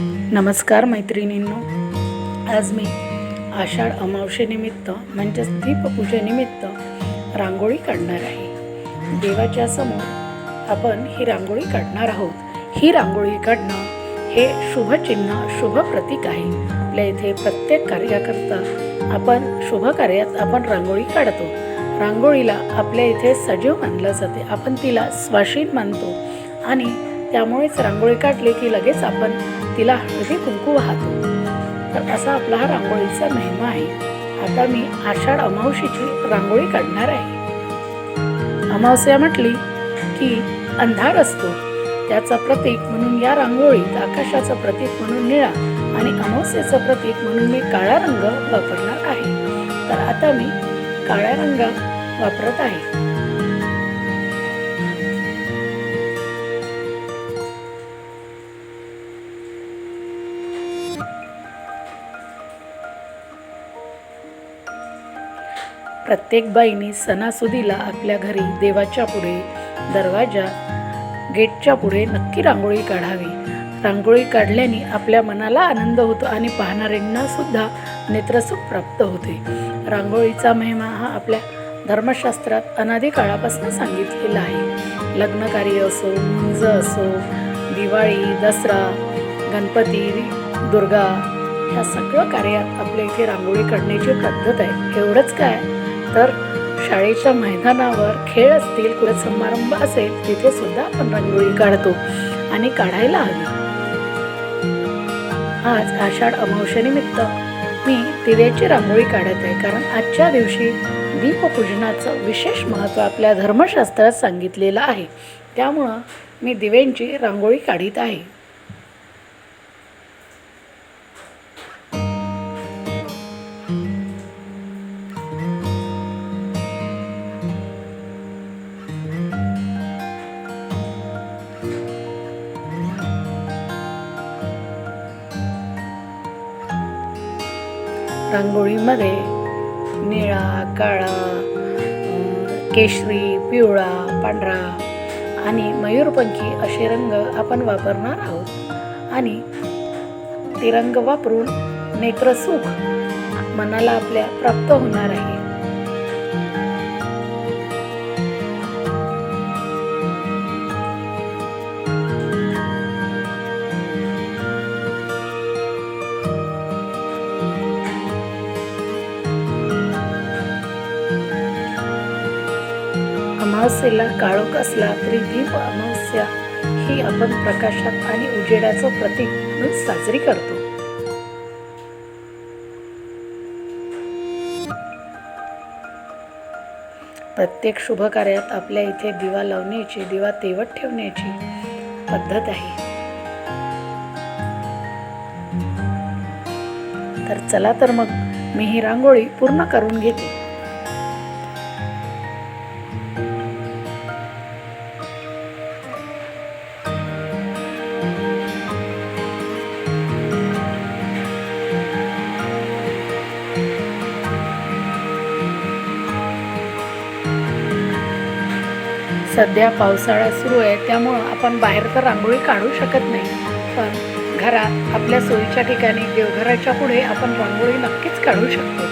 नमस्कार मैत्रिणींनो. आज मी आषाढ अमावशेनिमित्त म्हणजेच दीपपूजेनिमित्त रांगोळी काढणार आहे. देवाच्या समोर आपण ही रांगोळी काढणार आहोत. ही रांगोळी काढणं हे शुभचिन्ह शुभ प्रतीक आहे. आपल्या इथे प्रत्येक कार्याकरता आपण शुभ कार्यात आपण रांगोळी काढतो. रांगोळीला आपल्या इथे सजीव मानलं जाते. आपण तिला स्वाशीन मानतो. आणि त्यामुळेच रांगोळी काढली की लगेच आपण तिला हळदी कुंकू वाहतो. तर असा आपला हा रांगोळीचा महिमा आहे. आता मी आषाढ अमावशीची रांगोळी काढणार आहे. अमावस्या म्हटली की अंधार असतो. त्याचं प्रतीक म्हणून या रांगोळीत आकाशाचं प्रतीक म्हणून निळा आणि अमावस्येचं प्रतीक म्हणून मी काळा रंग वापरणार आहे. तर आता मी काळ्या रंग वापरत आहे. प्रत्येक बाईनी सणासुदीला आपल्या घरी देवाच्या पुढे दरवाजा गेटच्या पुढे नक्की रांगोळी काढावी. रांगोळी काढल्याने आपल्या मनाला आनंद होतो आणि पाहणाऱ्यांना सुद्धा नेत्रसुख प्राप्त होते. रांगोळीचा महिमा हा आपल्या धर्मशास्त्रात अनादी काळापासून सांगितलेला आहे. लग्नकार्य असो मुंज असो दिवाळी दसरा गणपती दुर्गा ह्या सगळं कार्यात आपल्या इथे रांगोळी काढण्याची पद्धत आहे. एवढंच काय? तर शाळेच्या मैदानावर खेळ असतील कुठे समारंभ असेल तिथे सुद्धा आपण रांगोळी काढतो आणि काढायला हवी. आज आषाढ अमावशेनिमित्त मी दिव्याची रांगोळी काढत आहे कारण आजच्या दिवशी दीपपूजनाचं विशेष महत्त्व आपल्या धर्मशास्त्रात सांगितलेलं आहे. त्यामुळं मी दिव्यांची रांगोळी काढीत आहे. रांगोळीमध्ये निळा काळा केशरी पिवळा पांढरा आणि मयूरपंखी असे रंग आपण वापरणार आहोत. आणि ते रंग वापरून नेत्रसुख मनाला आपल्या प्राप्त होणार आहे. अमावस्येला काळोख असला तरी दीप अमावस्या ही आपण प्रकाशात आणि उजेडाचं प्रतीक म्हणून साजरी करतो. प्रत्येक शुभ कार्यात आपल्या इथे दिवा लावण्याची दिवा तेवत ठेवण्याची पद्धत आहे. तर चला तर मग मी ही रांगोळी पूर्ण करून घेते. सध्या पावसाळा सुरू आहे त्यामुळं आपण बाहेर तर रांगोळी काढू शकत नाही. पण घरात आपल्या सोयीच्या ठिकाणी देवघराच्या पुढे आपण रांगोळी नक्कीच काढू शकतो.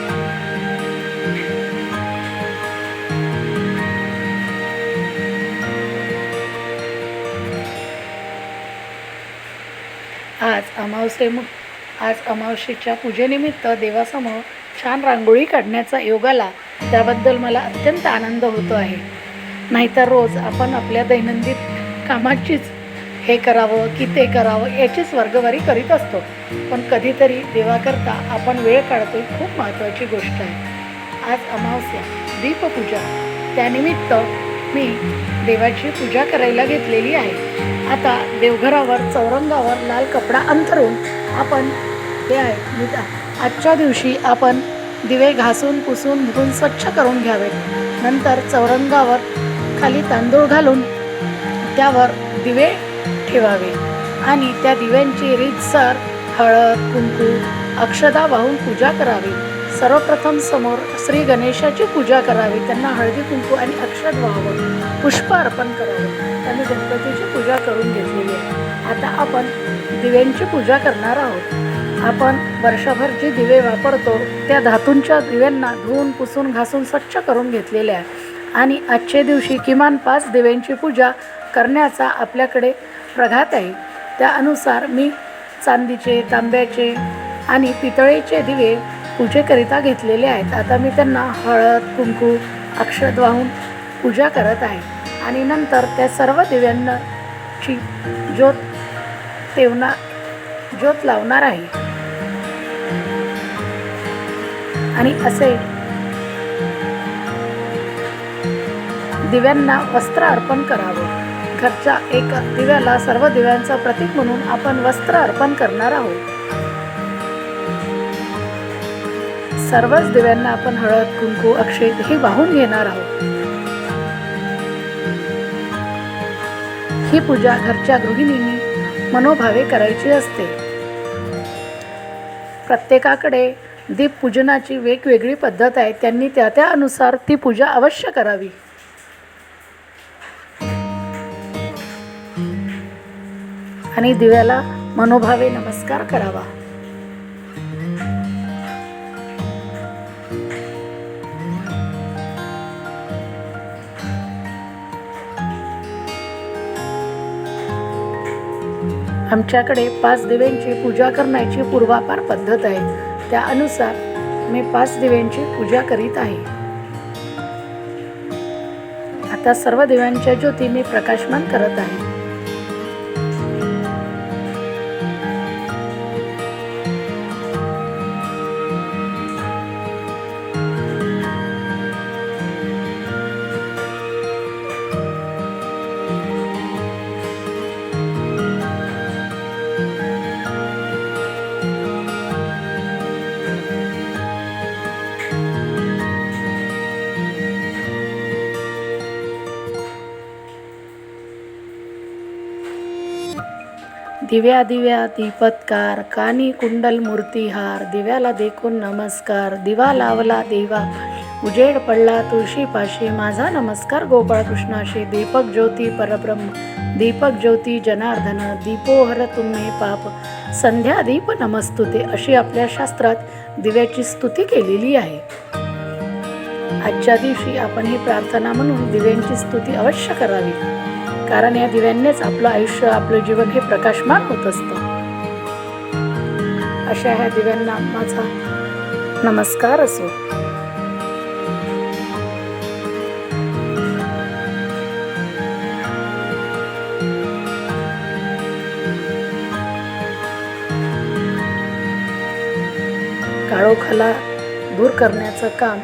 आज अमावस्ये आज अमावस्येच्या पूजेनिमित्त देवासमोर छान रांगोळी काढण्याचा योग आला त्याबद्दल मला अत्यंत आनंद होतो आहे. नाहीतर रोज आपण आपल्या दैनंदिन कामाचीच हे करावं की ते करावं याचीच वर्गवारी करीत असतो. पण कधीतरी देवाकरता आपण वेळ काढतो ही खूप महत्त्वाची गोष्ट आहे. आज अमावस्या दीपपूजा त्यानिमित्त मी देवाची पूजा करायला घेतलेली आहे. आता देवघरावर चौरंगावर लाल कपडा अंथरून आपण सोपे आहे. आजच्या दिवशी आपण दिवे घासून पुसून धुवून स्वच्छ करून घ्यावेत. नंतर चौरंगावर खाली तांदूळ घालून त्यावर दिवे ठेवावे. आणि त्या दिव्यांची रीतसर हळद कुंकू अक्षदा वाहून पूजा करावी. सर्वप्रथम समोर श्री गणेशाची पूजा करावी. त्यांना हळदी कुंकू आणि अक्षत व्हावं पुष्प अर्पण करावं. त्यांनी गणपतीची पूजा करून घेतलेली आहे. आता आपण दिव्यांची पूजा करणार आहोत. आपण वर्षभर जे दिवे वापरतो त्या धातूंच्या दिव्यांना धुवून पुसून घासून स्वच्छ करून घेतलेले आहे आणि आजच्या दिवशी किमान पाच दिव्यांची पूजा करण्याचा आपल्याकडे प्रघात आहे. त्यानुसार मी चांदीचे तांब्याचे आणि पितळेचे दिवे पूजेकरिता घेतलेले आहेत. आता मी त्यांना हळद कुंकू अक्षत वाहून पूजा करत आहे. आणि नंतर त्या सर्व दिव्यांची ज्योत तेवना ज्योत लावणार आहे. आणि असे दिव्यांना वस्त्र अर्पण करावं. घरच्या एक दिव्याला सर्व दिव्यांचं प्रतीक म्हणून आपण वस्त्र अर्पण करणार आहोत. सर्वच दिव्यांना आपण हळद कुंकू अक्षेत हे वाहून घेणार आहोत. ही पूजा घरच्या गृहिणींनी मनोभावे करायची असते. प्रत्येकाकडे दीपपूजनाची वेगवेगळी पद्धत आहे त्यांनी त्या त्यानुसार ती पूजा अवश्य करावी. आणि दिव्याला मनोभावे नमस्कार करावा. आमच्याकडे पाच दिव्यांची पूजा करण्याची पूर्वापार पद्धत आहे. त्यानुसार मी पाच दिव्यांची पूजा करीत आहे. आता सर्व दिव्यांच्या ज्योती मी प्रकाशमान करत आहे. दिव्या दिव्या दीपत्कार कानी कुंडल मूर्तिहार दिव्याला देखून नमस्कार दिवा लावला देवा. उजेड पडला तुळशीपाशी माझा नमस्कार गोपाळकृष्णाशी दीपक ज्योती परब्रह्म दीपक ज्योती जनार्दन दीपोहर तुम्ही पाप. संध्या दीप नमस्तुते अशी आपल्या शास्त्रात दिव्याची स्तुती केलेली आहे. आजच्या दिवशी आपण ही प्रार्थना म्हणून दिव्यांची स्तुती अवश्य करावी. कारण या दिव्यांनीच आपलं आयुष्य आपलं जीवन हे प्रकाशमान होत असतं. अशा ह्या दिव्यांना माझा नमस्कार असो. काळोखाला दूर करण्याचं काम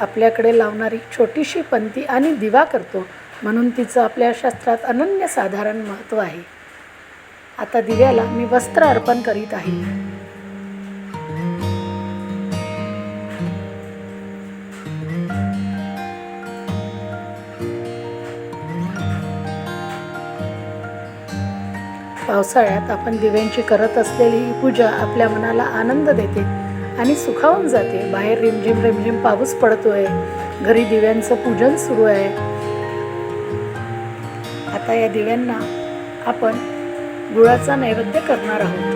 आपल्याकडे लावणारी छोटीशी पंती आणि दिवा करतो. म्हणून तिचं आपल्या शास्त्रात अनन्यसाधारण महत्त्व आहे. आता दिव्याला मी वस्त्र अर्पण करीत आहे. पावसाळ्यात आपण दिव्यांची करत असलेली ही पूजा आपल्या मनाला आनंद देते आणि सुखावून जाते. बाहेर रिमझिम रिमझिम पाऊस पडतोय. घरी दिव्यांचं पूजन सुरू आहे. आता या दिव्यांना आपण गुळाचा नैवेद्य करणार आहोत.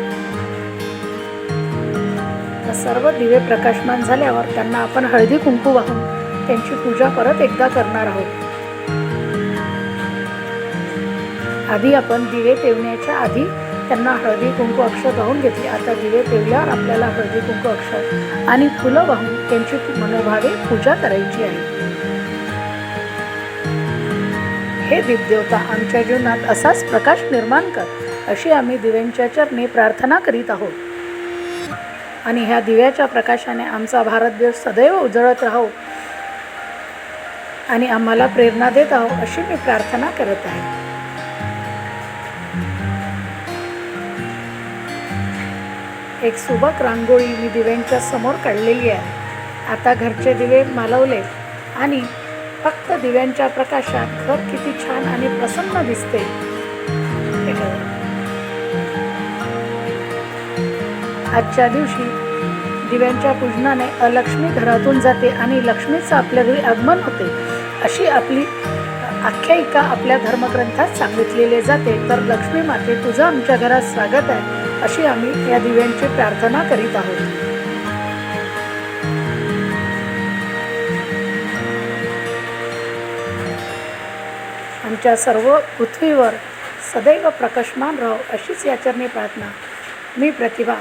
तर सर्व दिवे प्रकाशमान झाल्यावर त्यांना आपण हळदी कुंकू वाहून त्यांची पूजा परत एकदा करणार आहोत. आधी आपण दिवे पेवण्याच्या आधी त्यांना हळदी कुंकू अक्षर वाहून घेतली. आता दिवे पेवल्यावर आपल्याला हळदी कुंकू अक्षर आणि फुलं वाहून त्यांची मनोभावे पूजा करायची आहे. हे दीपदेवता आमच्या जीवनात असाच प्रकाश निर्माण कर अशी आम्ही दिव्यांच्या चरणी प्रार्थना करीत आहोत. आणि ह्या दिव्याच्या प्रकाशाने आमचा भारत देश सदैव उजळत राहो आणि आम्हाला प्रेरणा देत आहो अशी मी प्रार्थना करत आहे. एक सुबक रांगोळी मी दिव्यांच्या समोर काढलेली आहे. आता घरचे दिवे मालवले आणि फक्त दिव्यांच्या प्रकाशात घर किती छान आणि प्रसन्न दिसते. आजच्या दिवशी दिव्यांच्या पूजनाने अलक्ष्मी घरातून जाते आणि लक्ष्मीचं आपल्या घरी आगमन होते. अशी आपली आख्यायिका आपल्या धर्मग्रंथात सांगितलेले जाते. तर लक्ष्मी माते तुझं आमच्या घरात स्वागत आहे. अशी आम्ही या दिव्यांची प्रार्थना करीत आहोत. आमच्या सर्व पृथ्वीवर सदैव प्रकाशमान राहो अशीच याचरणी प्रार्थना. मी प्रतिभा.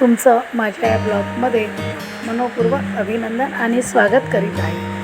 तुमचं माझ्या या ब्लॉगमध्ये मनोपूर्वक अभिनंदन आणि स्वागत करीत आहे.